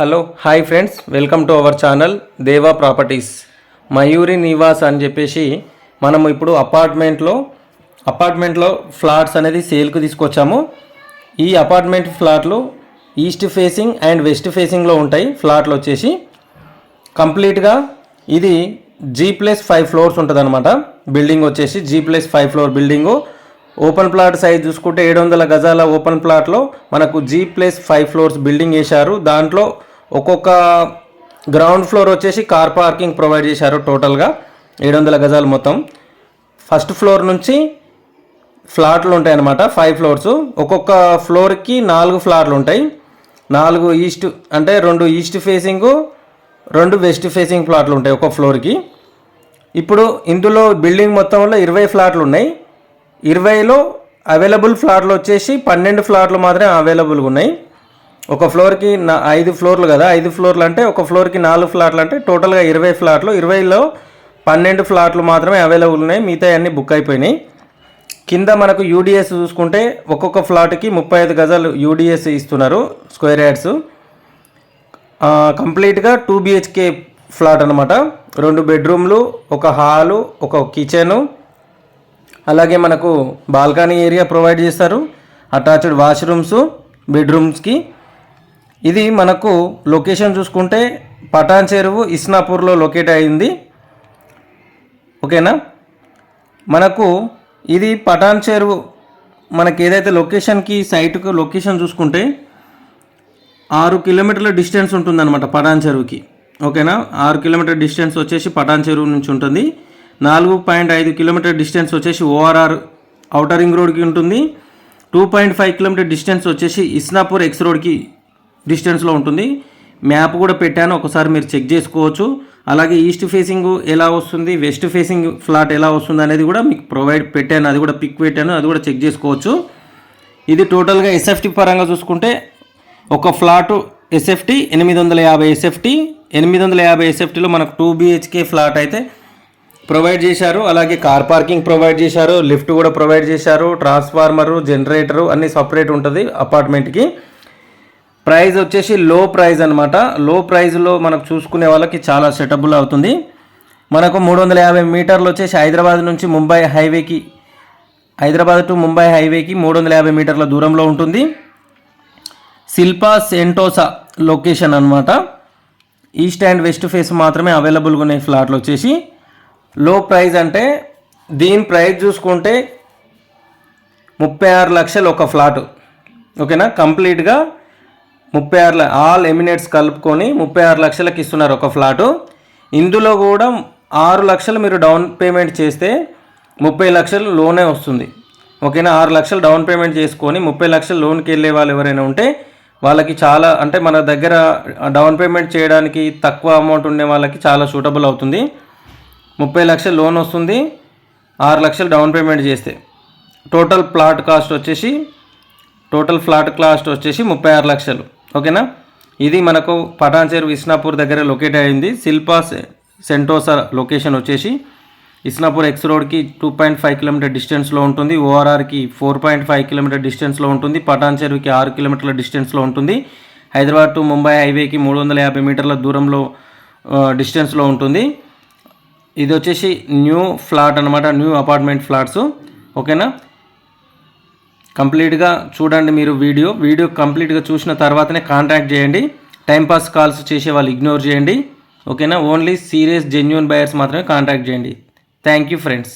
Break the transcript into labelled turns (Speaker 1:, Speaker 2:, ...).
Speaker 1: Hello hi friends. Welcome to our channel Deva properties. Mayuri Nivas అని చెప్పేసి మనము ఇప్పుడు అపార్ట్మెంట్లో అపార్ట్మెంట్లో ఫ్లాట్స్ అనేది సేల్కు తీసుకొచ్చాము. ఈ అపార్ట్మెంట్ ఫ్లాట్లు ఈస్ట్ ఫేసింగ్ అండ్ వెస్ట్ ఫేసింగ్లో ఉంటాయి ఫ్లాట్లు వచ్చేసి. కంప్లీట్గా ఇది జీ ప్లస్ ఫైవ్ ఫ్లోర్స్ ఉంటుంది అనమాట బిల్డింగ్ వచ్చేసి G plus five floor building. Open plot size చూసుకుంటే ఏడు వందల గజాల ఓపెన్ ప్లాట్లో మనకు G plus five floors building వేశారు. దాంట్లో ఒక్కొక్క గ్రౌండ్ ఫ్లోర్ వచ్చేసి కార్ పార్కింగ్ ప్రొవైడ్ చేశారు టోటల్గా ఏడు వందల గజాలు మొత్తం. ఫస్ట్ ఫ్లోర్ నుంచి ఫ్లాట్లు ఉంటాయి అన్నమాట ఫైవ్ ఫ్లోర్స్ ఒక్కొక్క ఫ్లోర్కి నాలుగు ఫ్లాట్లు ఉంటాయి. నాలుగు ఈస్ట్ అంటే రెండు ఈస్ట్ ఫేసింగ్ రెండు వెస్ట్ ఫేసింగ్ ఫ్లాట్లు ఉంటాయి ఒక ఫ్లోర్కి ఇప్పుడు ఇందులో బిల్డింగ్ మొత్తంలో ఇరవై ఫ్లాట్లు ఉన్నాయి. ఇరవైలో అవైలబుల్ ఫ్లాట్లు వచ్చేసి పన్నెండు ఫ్లాట్లు మాత్రమే అవైలబుల్గా ఉన్నాయి. ఒక ఫ్లోర్కి నా ఐదు ఫ్లోర్లు కదా ఐదు ఫ్లోర్లు అంటే ఒక ఫ్లోర్కి నాలుగు ఫ్లాట్లు అంటే టోటల్గా ఇరవై ఫ్లాట్లు. ఇరవైలో పన్నెండు ఫ్లాట్లు మాత్రమే అవైలబుల్ ఉన్నాయి మిగతా అన్నీ బుక్ అయిపోయినాయి. కింద మనకు యూడిఎస్ చూసుకుంటే ఒక్కొక్క ఫ్లాట్కి ముప్పై ఐదు గజాలు యూడిఎస్ ఇస్తున్నారు స్క్వేర్ యార్డ్స్. కంప్లీట్గా టూ బిహెచ్కే ఫ్లాట్ అనమాట రెండు బెడ్రూమ్లు ఒక హాలు ఒక కిచెను. అలాగే మనకు బాల్కనీ ఏరియా ప్రొవైడ్ చేస్తారు. అటాచ్డ్ వాష్రూమ్స్ బెడ్రూమ్స్కి. ఇది మనకు లొకేషన్ చూసుకుంటే పటాన్ చెరువు ఇస్నాపూర్లో లొకేట్ అయింది. ఓకేనా? మనకు ఇది పటాన్ చెరువు మనకి ఏదైతే లొకేషన్కి సైట్కు లొకేషన్ చూసుకుంటే ఆరు కిలోమీటర్ల డిస్టెన్స్ ఉంటుందన్నమాట పటాన్ చెరువుకి. ఓకేనా? ఆరు కిలోమీటర్ డిస్టెన్స్ వచ్చేసి పటాన్ చెరువు నుంచి ఉంటుంది. నాలుగు పాయింట్ ఐదు కిలోమీటర్ డిస్టెన్స్ వచ్చేసి ఓఆర్ఆర్ అవుటర్ రింగ్ రోడ్కి ఉంటుంది. Two point five kilometre distance వచ్చేసి ఇస్నాపూర్ ఎక్స్ రోడ్కి డిస్టెన్స్లో ఉంటుంది. మ్యాప్ కూడా పెట్టాను. ఒకసారి మీరు చెక్ చేసుకోవచ్చు. అలాగే ఈస్ట్ ఫేసింగ్ ఎలా వస్తుంది? వెస్ట్ ఫేసింగ్ ఫ్లాట్ ఎలా వస్తుంది అనేది కూడా మీకు ప్రొవైడ్ పెట్టాను. అది కూడా పిక్ పెట్టాను. అది కూడా చెక్ చేసుకోవచ్చు. ఇది టోటల్గా ఎస్ఎఫ్టీ పరంగా చూసుకుంటే ఒక ఫ్లాటు ఎస్ఎఫ్టీ ఎనిమిది వందల యాభై ఎస్ఎఫ్టీ ఎనిమిది వందల యాభై ఎస్ఎఫ్టీలో మనకు టూ బిహెచ్కే ఫ్లాట్ అయితే ప్రొవైడ్ చేశారు. అలాగే కార్ పార్కింగ్ ప్రొవైడ్ చేశారు. లిఫ్ట్ కూడా ప్రొవైడ్ చేశారు. ట్రాన్స్ఫార్మరు జనరేటరు అన్నీ సపరేట్ ఉంటుంది అపార్ట్మెంట్కి. ప్రైజ్ వచ్చేసి లో ప్రైజ్ అనమాట లో ప్రైజ్లో మనకు చూసుకునే వాళ్ళకి చాలా సెటబుల్ అవుతుంది. మనకు మూడు వందల యాభై మీటర్లు వచ్చేసి హైదరాబాద్ నుంచి ముంబై హైవేకి హైదరాబాద్ టు ముంబై హైవేకి మూడు వందల యాభై మీటర్ల దూరంలో ఉంటుంది. శిల్పా సెంటోసా లొకేషన్ అనమాట ఈస్ట్ అండ్ వెస్ట్ ఫేస్ మాత్రమే అవైలబుల్గా ఉన్నాయి ఫ్లాట్లు వచ్చేసి. లో ప్రైజ్ అంటే దీని ప్రైస్ చూసుకుంటే ముప్పై ఆరు లక్షలు ఒక ఫ్లాటు. ఓకేనా? కంప్లీట్గా ముప్పై ఆరు ఆల్ ఎమినేట్స్ కలుపుకొని ముప్పై ఆరు లక్షలకు ఇస్తున్నారు ఒక ఫ్లాటు. ఇందులో కూడా ఆరు లక్షలు మీరు డౌన్ పేమెంట్ చేస్తే ముప్పై లక్షలు లోనే వస్తుంది. ఓకేనా? ఆరు లక్షలు డౌన్ పేమెంట్ చేసుకొని ముప్పై లక్షలు లోన్కి వెళ్ళే వాళ్ళు ఎవరైనా ఉంటే వాళ్ళకి చాలా అంటే మన దగ్గర డౌన్ పేమెంట్ చేయడానికి తక్కువ అమౌంట్ ఉండే వాళ్ళకి చాలా సూటబుల్ అవుతుంది. ముప్పై లక్షలు లోన్ వస్తుంది ఆరు లక్షలు డౌన్ పేమెంట్ చేస్తే. టోటల్ ప్లాట్ కాస్ట్ వచ్చేసి టోటల్ ఫ్లాట్ కాస్ట్ వచ్చేసి ముప్పై ఆరు లక్షలు. ఓకేనా? ఇది మనకు పటాన్చేరు విస్నాపూర్ దగ్గర లొకేట్ అయింది. శిల్పా సెంటోసా లొకేషన్ వచ్చేసి ఇస్నాపూర్ ఎక్స్ రోడ్కి టూ పాయింట్ ఫైవ్ కిలోమీటర్ డిస్టెన్స్లో ఉంటుంది. ఓఆర్ఆర్కి ఫోర్ పాయింట్ ఫైవ్ కిలోమీటర్ డిస్టెన్స్లో ఉంటుంది. పటాన్ ఆరు కిలోమీటర్ల డిస్టెన్స్లో ఉంటుంది. హైదరాబాద్ టు ముంబై హైవేకి మూడు వందల యాభై మీటర్ల దూరంలో డిస్టెన్స్లో ఉంటుంది. ఇది వచ్చేసి న్యూ ఫ్లాట్ అనమాట న్యూ అపార్ట్మెంట్ ఫ్లాట్స్ ఓకేనా? కంప్లీట్గా చూడండి మీరు వీడియో. వీడియో కంప్లీట్గా చూసిన తర్వాతనే కాంటాక్ట్ చేయండి. టైంపాస్ కాల్స్ చేసే వాళ్ళు ఇగ్నోర్ చేయండి. ఓకేనా ఓన్లీ సీరియస్ జెన్యున్ బయర్స్ మాత్రమే కాంటాక్ట్ చేయండి. Thank you friends